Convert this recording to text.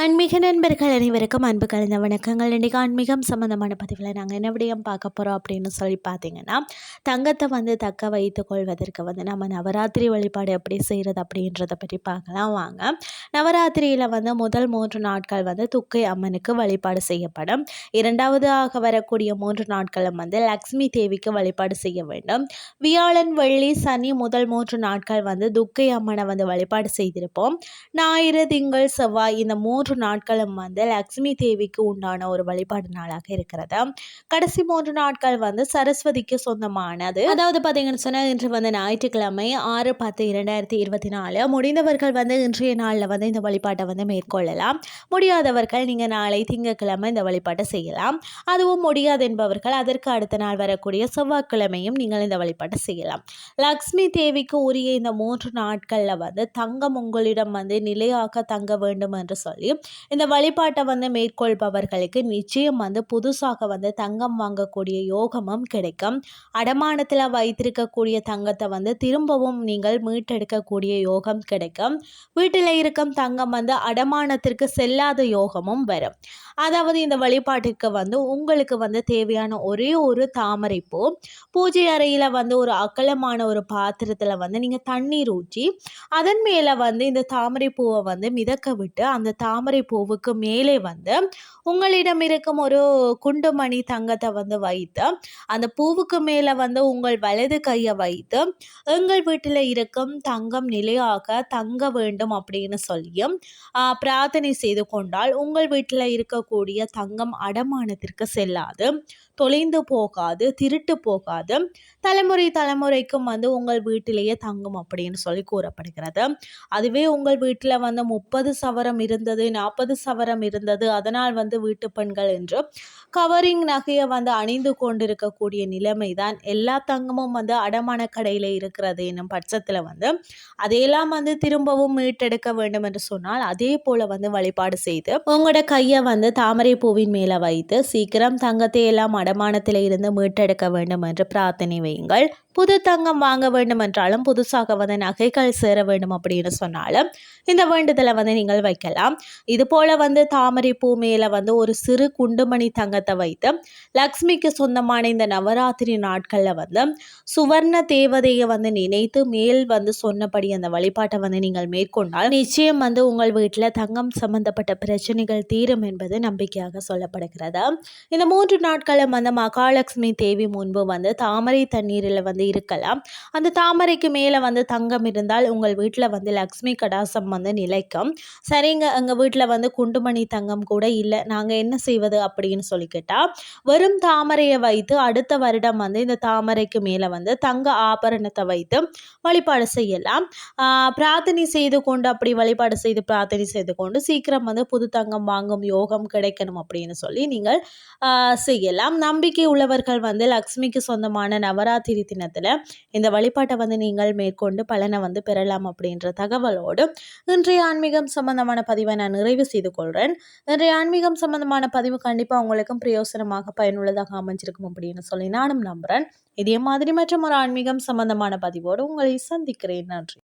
ஆன்மீக நண்பர்கள் அனைவருக்கும் அன்பு கலந்த வணக்கங்கள். இன்றைக்கி ஆன்மீகம் சம்மந்தமான பதிவில் நாங்கள் என்ன விடயம் பார்க்க போகிறோம் அப்படின்னு சொல்லி பார்த்தீங்கன்னா தங்கத்தை வந்து தக்க வைத்து கொள்வதற்கு வந்து நம்ம நவராத்திரி வழிபாடு எப்படி செய்கிறது அப்படின்றத பற்றி பார்க்கலாம். வாங்க. நவராத்திரியில் வந்து முதல் மூன்று நாட்கள் வந்து துக்கை அம்மனுக்கு வழிபாடு செய்யப்படும். இரண்டாவதாக வரக்கூடிய மூன்று நாட்களும் வந்து லக்ஷ்மி தேவிக்கு வழிபாடு செய்ய வேண்டும். வியாழன் வெள்ளி சனி முதல் மூன்று நாட்கள் வந்து துக்கை அம்மனை வந்து வழிபாடு செய்திருப்போம். ஞாயிறு திங்கள் செவ்வாய் இந்த மூன்று மூன்று நாட்களும் வந்து லக்ஷ்மி தேவிக்கு உண்டான ஒரு வழிபாடு நாளாக இருக்கிறது. கடைசி மூன்று நாட்கள் வந்து சரஸ்வதிக்கு சொந்தமானது. அதாவது பார்த்தீங்கன்னு சொன்னால் இன்று வந்து ஞாயிற்றுக்கிழமை ஆறு பத்து இரண்டாயிரத்தி இருபத்தி நாலு. முடிந்தவர்கள் வந்து இன்றைய நாளில் வந்து இந்த வழிபாட்டை வந்து மேற்கொள்ளலாம். முடியாதவர்கள் நீங்கள் நாளை திங்கக்கிழமை இந்த வழிபாட்டை செய்யலாம். அதுவும் முடியாது என்பவர்கள் அதற்கு அடுத்த நாள் வரக்கூடிய செவ்வாய்க்கிழமையும் நீங்கள் இந்த வழிபாட்டை செய்யலாம். லக்ஷ்மி தேவிக்கு உரிய இந்த மூன்று நாட்களில் வந்து தங்கம் உங்களிடம் வந்து நிலையாக தங்க வேண்டும் என்று சொல்லி இந்த வழிபாட்டை வந்து மேற்கொள்பவர்களுக்கு நிச்சயம் வந்து புதுசாக வந்து தங்கம் வாங்கக்கூடிய யோகமும் கிடைக்கும். அடமானத்தில் வைத்திருக்கக்கூடிய தங்கத்தை வந்து திரும்பவும் நீங்கள் மீட்டெடுக்கக்கூடிய யோகம் கிடைக்கும். வீட்டில் இருக்கும் தங்கம் வந்து அடமானத்திற்கு செல்லாத யோகமும் வரும். அதாவது இந்த வழிபாட்டிற்கு வந்து உங்களுக்கு வந்து தேவையான ஒரே ஒரு தாமரை பூ. பூஜை அறையில் வந்து ஒரு அகலமான ஒரு பாத்திரத்தில் வந்து நீங்கள் தண்ணீர் ஊற்றி அதன் மேலே வந்து இந்த தாமரை பூவை வந்து மிதக்க விட்டு அந்த தாமரை பூவுக்கு மேலே வந்து உங்களிடம் இருக்கும் ஒரு குண்டுமணி தங்கத்தை வந்து வைத்து அந்த பூவுக்கு மேலே வந்து உங்கள் வலது கையை வைத்து எங்கள் வீட்டில் இருக்கும் தங்கம் நிலையாக தங்க வேண்டும் அப்படின்னு சொல்லியும் பிரார்த்தனை செய்து கொண்டால் உங்கள் வீட்டில் இருக்கக்கூடிய தங்கம் அடமானத்திற்கு செல்லாது தொலைந்து போகாது திருட்டு போகாது. தலைமுறை தலைமுறைக்கும் வந்து உங்கள் வீட்டிலேயே தங்கும் அப்படின்னு சொல்லி கூறப்படுகிறது. அதுவே உங்கள் வீட்டில் வந்து முப்பது சவரம் இருந்தது நாற்பது சவரம் இருந்தது. அதனால் வந்து வீட்டு பெண்கள் என்று கவரிங் நகையை வந்து அணிந்து கொண்டிருக்கக்கூடிய நிலைமை தான் எல்லா தங்கமும் வந்து அடமான கடையில் இருக்கிறது என்னும் பட்சத்தில் வந்து அதையெல்லாம் வந்து திரும்பவும் மீட்டெடுக்க வேண்டும் என்று சொன்னால் அதே போல் வந்து வழிபாடு செய்து உங்களோட கையை வந்து தாமரை பூவின் மேலே வைத்து சீக்கிரம் தங்கத்தை எல்லாம் அடமானத்தில் இருந்து மீட்டெடுக்க வேண்டும் என்று பிரார்த்தனை வையுங்கள். புது தங்கம் வாங்க வேண்டும் என்றாலும் புதுசாக வந்து நகைகள் சேர வேண்டும் அப்படின்னு சொன்னாலும் இந்த வேண்டுதலை வந்து நீங்கள் வைக்கலாம். இது போல் வந்து தாமரை பூமியில் வந்து ஒரு சிறு குண்டுமணி தங்கத்தை வைத்து லக்ஷ்மிக்கு சொந்தமான இந்த நவராத்திரி நாட்களில் வந்து சுவர்ண தேவதையை வந்து நினைத்து மேல் வந்து சொன்னபடி அந்த வழிபாட்டை வந்து நீங்கள் மேற்கொண்டால் நிச்சயம் வந்து உங்கள் வீட்டில் தங்கம் சம்பந்தப்பட்ட பிரச்சனைகள் தீரும் என்பது நம்பிக்கையாக சொல்லப்படுகிறது. இந்த மூன்று நாட்களும் வந்து மகாலட்சுமி தேவி முன்பு வந்து தாமரை தண்ணீரில் வந்து வந்து இருக்கலாம். அந்த தாமரைக்கு மேலே வந்து தங்கம் இருந்தால் உங்கள் வீட்டில் வந்து லக்ஷ்மி கடாசம் வந்து நிலைக்கும். சரிங்க எங்கள் வீட்டில் வந்து குண்டுமணி தங்கம் கூட இல்லை. நாங்கள் என்ன செய்வது அப்படின்னு சொல்லி கேட்டால் வெறும் தாமரையை வைத்து அடுத்த வருடம் வந்து இந்த தாமரைக்கு மேலே வந்து தங்க ஆபரணத்தை வைத்து வழிபாடு செய்யலாம். பிரார்த்தனை செய்து கொண்டு அப்படி வழிபாடு செய்து பிரார்த்தனை செய்து கொண்டு சீக்கிரம் வந்து புது தங்கம் வாங்கும் யோகம் கிடைக்கணும் அப்படின்னு சொல்லி நீங்கள் செய்யலாம். நம்பிக்கை உள்ளவர்கள் வந்து லக்ஷ்மிக்கு சொந்தமான நவராத்திரி தினத்தை நேரத்தில் இந்த வழிபாட்டை வந்து நீங்கள் மேற்கொண்டு பலனை வந்து பெறலாம் அப்படின்ற தகவலோடு இன்றைய ஆன்மீகம் சம்பந்தமான பதிவை நான் நிறைவு செய்து கொள்கிறேன் இன்றைய ஆன்மீகம் சம்பந்தமான பதிவு கண்டிப்பாக உங்களுக்கும் பிரயோசனமாக பயனுள்ளதாக அமைஞ்சிருக்கும் அப்படின்னு சொல்லி நானும் நம்புகிறேன் இதே மாதிரி மற்றும் ஒரு ஆன்மீகம் சம்பந்தமான பதிவோடு உங்களை சந்திக்கிறேன். நன்றி.